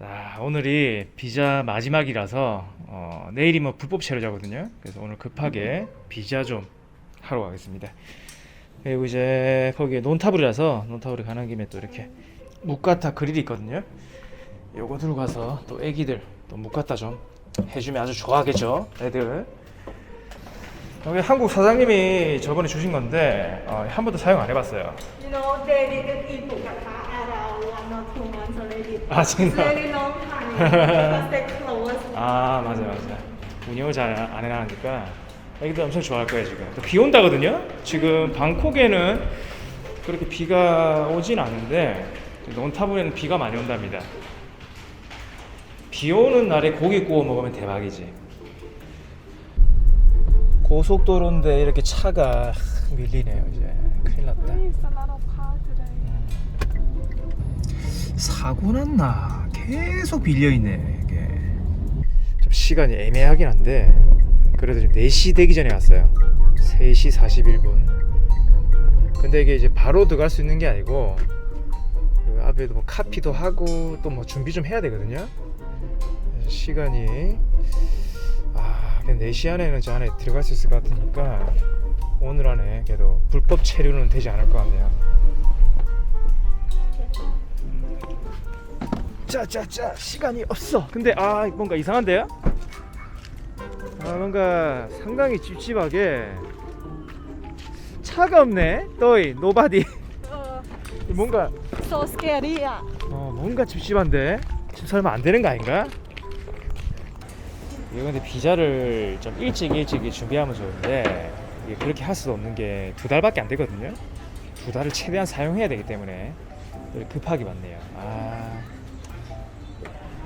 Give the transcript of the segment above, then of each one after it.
자, 오늘이 비자 마지막이라서 어, 내일이 뭐 불법 체류자거든요. 그래서 오늘 급하게 비자 좀 하러 가겠습니다. 그리고 이제 거기에 논타블이라서 논타블에 가는 김에 또 이렇게 묵가타 그릴이 있거든요. 요거 들고 가서 또 애기들 또 묵가타 좀 해주면 아주 좋아하겠죠, 애들. 여기 한국 사장님이 저번에 주신 건데 어, 한 번도 사용 안 해봤어요. You know, 아, 진짜? really long time because they close. 아 맞아 맞아. 운영을 잘 안 해나가니까 애기들 엄청 좋아할 거예요 지금. 또비 온다거든요? 지금 방콕에는 그렇게 비가 오진 않은데 논타블에는 비가 많이 온답니다. 비 오는 날에 고기 구워 먹으면 대박이지. 고속도로인데 이렇게 차가 밀리네요 이제. 큰일 났다. It's a lot of car today. 사고 났나. 계속 빌려 있네 이게. 좀 시간이 애매하긴 한데 그래도 지금 4시 되기 전에 왔어요. 3시 41분. 근데 이게 이제 바로 들어갈 수 있는 게 아니고 그 앞에도 뭐 카피도 하고 또 뭐 준비 좀 해야 되거든요. 시간이 아 그냥 4시 안에는 저 안에 들어갈 수 있을 것 같으니까 오늘 안에 그래도 불법 체류는 되지 않을 것 같네요 짜짜짜 시간이 없어. 근데 아 뭔가 이상한데요? 아 뭔가 상당히 찝찝하게. 차가 없네. 또이 노바디 Uh, 뭔가 so scary. Yeah. 어 뭔가 찝찝한데? 지금 설마 안 되는 거 아닌가? 이거 근데 비자를 좀 일찍 일찍 준비하면 좋은데 이게 그렇게 할수 없는 게 두 달밖에 안 되거든요. 두 달을 최대한 사용해야 되기 때문에. 급하게 왔네요. 아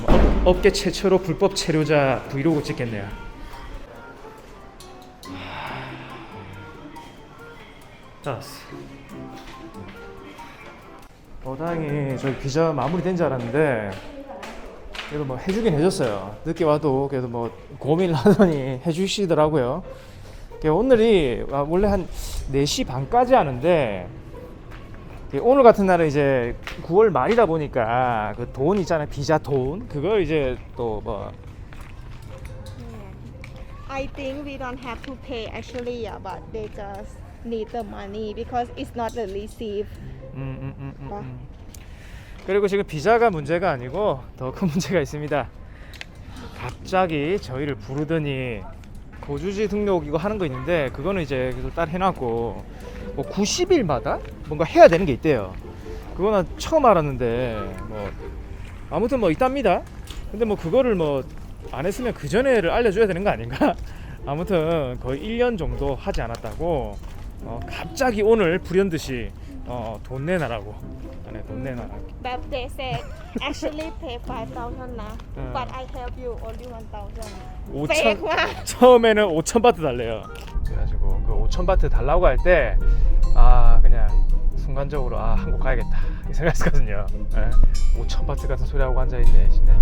뭐 업- 업계 최초로 불법 체류자 브이로그 찍겠네요. 자, 어, 다행히 저희 비자 마무리된 줄 알았는데 그래도 뭐 해주긴 해줬어요. 늦게 와도 그래도 뭐 고민을 하더니 해주시더라고요. 그 오늘이 아, 원래 한 4시 반까지 하는데 그 오늘 같은 날은 이제 9월 말이다 보니까 그 돈 있잖아요. 비자 돈. 그걸 이제 또뭐 I think we don't have to pay actually, yeah, but they just need the money because it's not the receipt. 음, 음, 음, 음, 음. 그리고 지금 비자가 문제가 아니고 더 큰 문제가 있습니다. 갑자기 저희를 부르더니 거주지 등록 이거 하는 거 있는데 그거는 이제 계속 딸 해놨고 뭐 90일마다 뭔가 해야 되는 게 있대요. 그거는 처음 알았는데 뭐 아무튼 뭐 있답니다. 근데 뭐 그거를 뭐 안 했으면 그 전에를 알려줘야 되는 거 아닌가? 아무튼 거의 1년 정도 하지 않았다고 어, 갑자기 오늘 불현듯이 어, 돈 내놔라고 안에 돈 내놔라 But they said actually pay five thousand now, Uh. but I help you only one thousand. 5천 Fake 와. 처음에는 5천 바트 달래요 그래가지고 5,000바트 달라고 할 때 아 그냥 순간적으로 아 한국 가야겠다 이 생각했거든요. 네. 5,000바트 같은 소리하고 앉아 있네 진짜.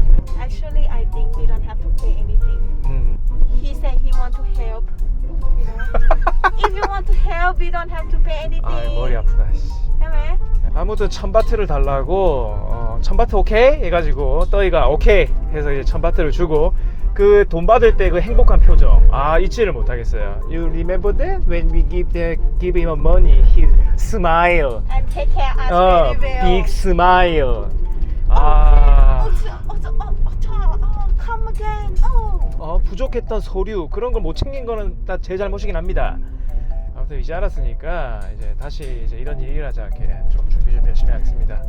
Actually, I think we don't have to pay anything. 음. He said he want to help. You know? If you want to help, you don't have to pay anything. 아 머리 아프다. 씨. 해매? 아무튼 1,000바트를 달라고 어, 1,000바트 오케이 해가지고 떠이가 오케이 해서 이제 1,000바트를 주고 그 돈 받을 때 그 행복한 표정 아 잊지를 못하겠어요. You remember that when we give the give him money, he smile. And take care us 어, very well. big smile. 아, 어, 저, 어, 저, 어, 어, 저, 어, come again. 어. 어, 부족했던 서류 그런 걸 못 챙긴 거는 다 제 잘못이긴 합니다. 아무튼 이제 알았으니까 이제 다시 이제 이런 일이 일하지 않게 좀 준비 좀 열심히 하겠습니다.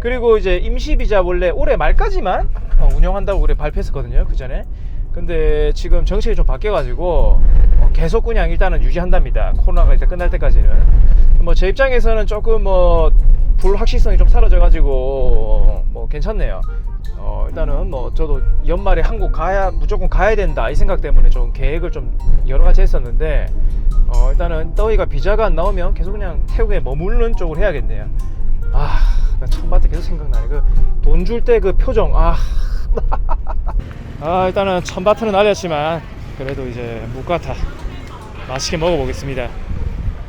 그리고 이제 임시 비자 원래 올해 말까지만 어, 운영한다고 우리 발표했었거든요 그 전에. 근데 지금 정책이 좀 바뀌어가지고 어, 계속 그냥 일단은 유지한답니다. 코로나가 이제 끝날 때까지는. 뭐 제 입장에서는 조금 뭐 불확실성이 좀 사라져가지고 뭐 괜찮네요. 어, 일단은 뭐 저도 연말에 한국 가야 무조건 가야 된다 이 생각 때문에 좀 계획을 좀 여러 가지 했었는데 어, 일단은 떠이가 비자가 안 나오면 계속 그냥 태국에 머무르는 쪽으로 해야겠네요. 아, 나 처음 봤을 때 계속 생각나네. 그 돈 줄때그 그 표정. 아. 아 일단은 천바트는 날렸지만 그래도 이제 묵가타 맛있게 먹어보겠습니다.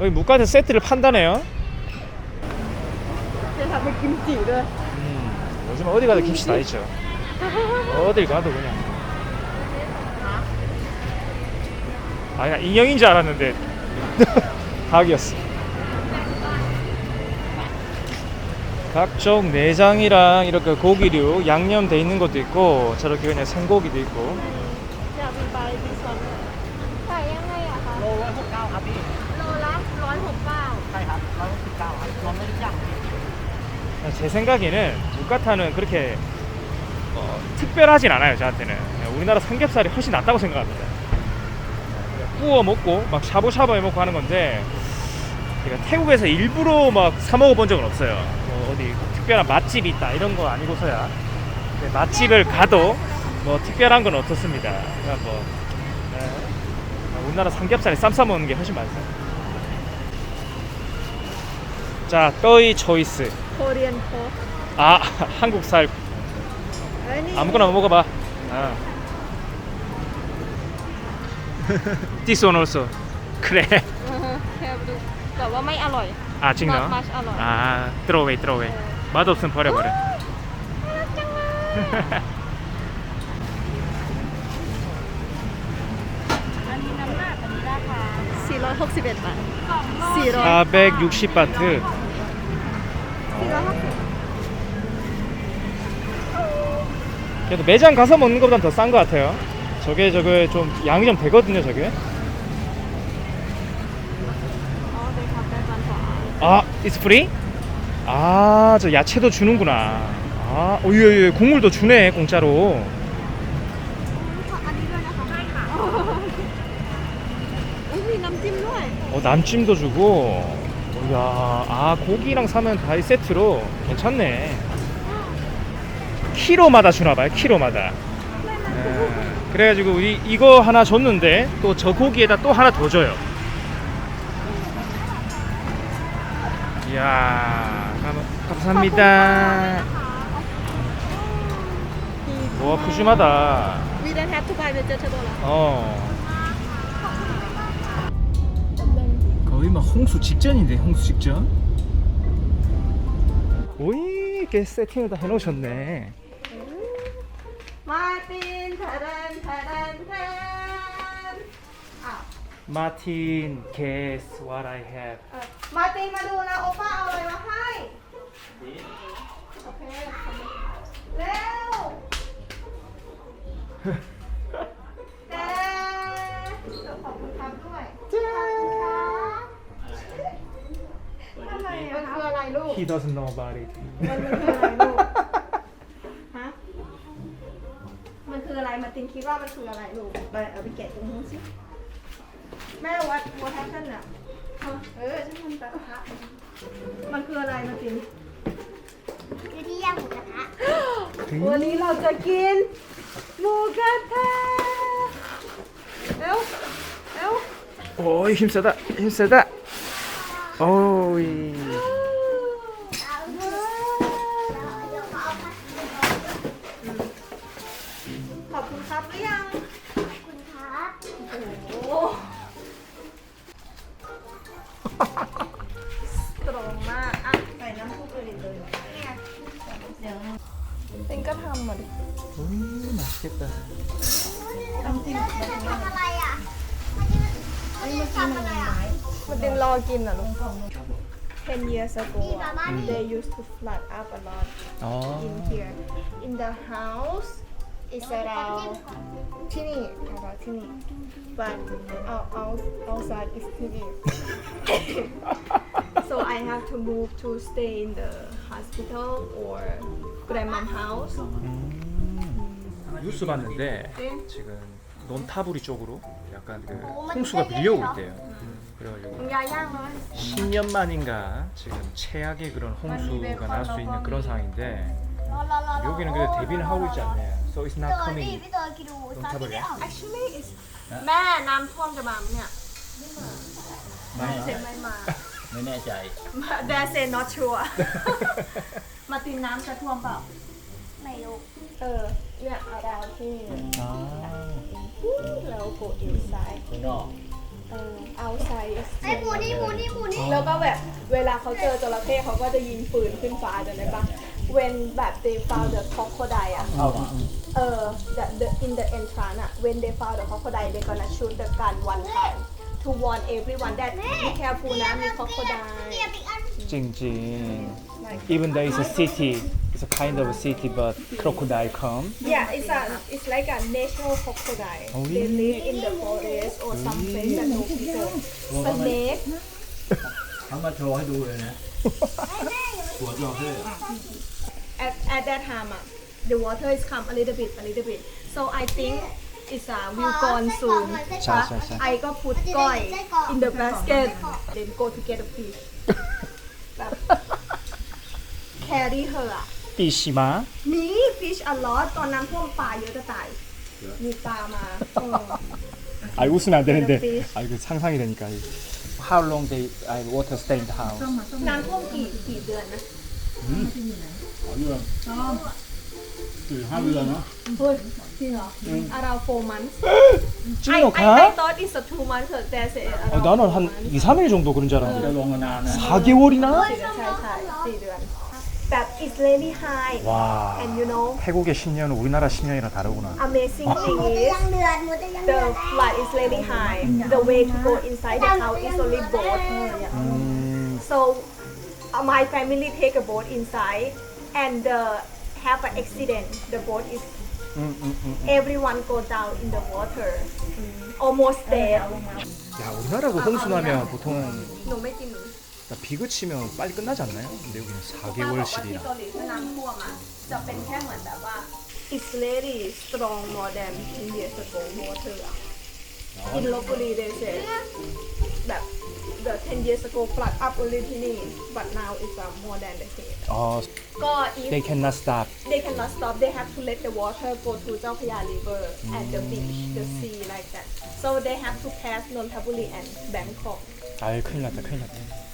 여기 묵가타 세트를 판다네요. 음, 요즘 어디 가도 김치 다 있죠. 어딜 가도 그냥. 아 그냥 인형인 줄 알았는데 닭이었어. 각종 내장이랑 이렇게 고기류 양념돼 있는 것도 있고 저렇게 그냥 생고기도 있고 อยากมีใบมีซอนขายยังไงอะคะ โลละหกเก้าครับพี่ โลละร้อยหกเก้า ใช่ครับร้อยหกสิบเก้าครับรวมไม่ทุกอย่าง 제 생각에는 무카타는 그렇게 어, 특별하진 않아요 저한테는 그냥 우리나라 삼겹살이 훨씬 낫다고 생각합니다 구워 먹고 막 샤브샤브 해 먹고 하는 건데 제가 태국에서 일부러 막 사 먹어본 적은 없어요 뭐 어디 특별한 맛집이 있다 이런 거 아니고서야 근데 맛집을 가도 뭐 특별한 건 없었습니다 그냥 뭐 네. 우리나라 삼겹살에 쌈 싸 먹는 게 훨씬 많죠 자 떠이 초이스 โคเรียนโค 아 한국살 แล้วนี่ 아무거나 먹어봐. 아. This one also. 그래. อือฮึแค่ดูแต่ว่าไม่อร่อย 아 찍나? 맛- 맛이 알아요. 아 throw away, throw away. 맛 없으면 버려버려. อันนี้น้ำหนักอันนี้ราคา461บาท400 460 바트. 460 그래도 매장 가서 먹는 것보단 더 싼 것 같아요. 저게 저게 좀 양이 좀 되거든요, 저게. อ๋อเดยครั 아, it's free? 아, 저 야채도 주는구나. 아, 오예, 예, 국물도 주네, 공짜로. 어, 남찜도 주고. 야, 아, 고기랑 사면 다 이 세트로 괜찮네. 키로마다 주나봐요, 키로마다. 예, 그래가지고, 우리 이거 하나 줬는데, 또 저 고기에다 또 하나 더 줘요. 이야, 감- 감사합니다. 와, 푸짐하다. We don't have to buy vegetable 어. 거의 막 홍수 직전인데 홍수 직전. 오이 이렇게 세팅을 다 해놓으셨네. มาตินทะเดนทะเดนทะนอ้าว Martin, guess what I have. เอ่อมาตินมาดูนะโอป้าเอาอะไรมาให้ โอเค เร็วแต่ขอบคุณครับด้วยจ้าทำไมมันคืออะไรลูก He doesn't know about it. มันคืออะไรลูก ฮะ มันคืออะไรมาตินคิดว่ามันคืออะไรลูกไปเอาไปแกะตรงนู้นสิ แม่วัดวัดแฮปชั่นอะฮะ มันคืออะไรมาตินคือที่ย่างหมูกระทะวันนี้เราจะกินหมูกระทะเอ้วเอ้ว โอ้ยหิมเสร็ะหิมเสร็ะโอ้ย Ten years ago they used to flood up a lot in here. In the house is around ที่นี่ About ที่นี่ but out, outside is ที่นี่ so I have to move to stay in the hospital or grandma's house 뉴스 봤는데 네. 지금 논타부리 쪽으로 약간 그 홍수가 밀려오고 있대요. 그래가지고 ยาย่างเลย 10년 만인가 지금 최악의 그런 홍수가 날 수 있는 그런 상황인데 รอรอรอรอ 여기는 근데 대비는 하고 있지 않네. So it's พี่ not เตอร์ coming. นี่พี่เตอร์คิดดูซาซิมิออก actually is แม่น้ำท่วมจะมาไหมเนี่ย ไม่ เซนไม่มา ไม่แน่ใจ แดเซน not sure มาตินน้ำจะท่วมเปล่า ไม่รู้เออเนี่ยเอาดาวที่นี่ 아. แล้วกด inside ข้างนอก เออ outside is ไอ้หมูนี่หมูนี่หมูนี่แล้วก็แบบเวลาเขาเจอจระเข้เขาก็จะยิงปืนขึ้นฟ้าจำได้ปะ when แบบ they found the crocodile อะเข้ามาเออ the, the in the entrance อะ when they found the crocodile they gonna shoot the gun one time to warn everyone that be careful นะมี crocodile เรียบอีกอัน 찡찡. Even though it's a city, it's a kind of a city, but crocodile come. yeah it's a it's like a natural crocodile Oh, they really? live in the forest or some place that no people snake เขามาโชว์ให้ดูเลยนะหัวจอเข้ at at that time อะ the water is come a little bit a little bit so I think it's a will gone soon ใช่ใช่ใช่ ไอก็ put ก้อย in the basket then go to get a fish แบบ carry her อะ 삐시마. มี fish a lot ตอนน้ำท่วมปลาเยอะจะตาย มีปลามาเออ 아 웃으면 안 되는데. fish. 아 이거 상상이 되니까. How long they I water stay in the house? น้ำท่วมกี่กี่เดือนนะ ขอเรื่องสี่ ห้าเดือนเนาะ เฮ้ยจริงเหรอ around four months I, 찡 I, I 녹화? thought it's a two months but there's a 어, around 나는 four 한 months. 2, 3일 정도 그런 줄 จะ 알았는데 ลงมานานนะ 4개월이나? สี่เดือนใช่ใช่สี่เดือนแบบ it's really high 와 and you know 태국의 10년은 우리나라 10년이랑 다르구나 amazing หมู thing จะ is ยังเดือดหมูจะยังเดื the อด flood is really high the way to go inside the house is only boat 음, so uh, my family take a boat inside and uh, have an accident the boat is 음, 음, 음. everyone go down in the water almost dead 야 우리나라도 홍수나면 보통 หนูไม่กินหนู 비 그치면 빨리 끝나지 않나요? 근데 여기는 ป้าบอกว่าที่ 4개월씩이나 เกาหลีถ้าน้ำท่วมอ่ะจะเป็นแค่เหมือนแบบว่า it's really strong more than 10 years ago water อ่ะ in locally they say แบบ the 10 years ago flood up only Pinyin, but now it's uh, more than the same. Oh, if they cannot stop. they cannot stop. They have to let the water go to Chao Phraya River and the beach, the mm. sea, like that. So they have to pass Nonthaburi and Bangkok. can't. I 큰일 났다.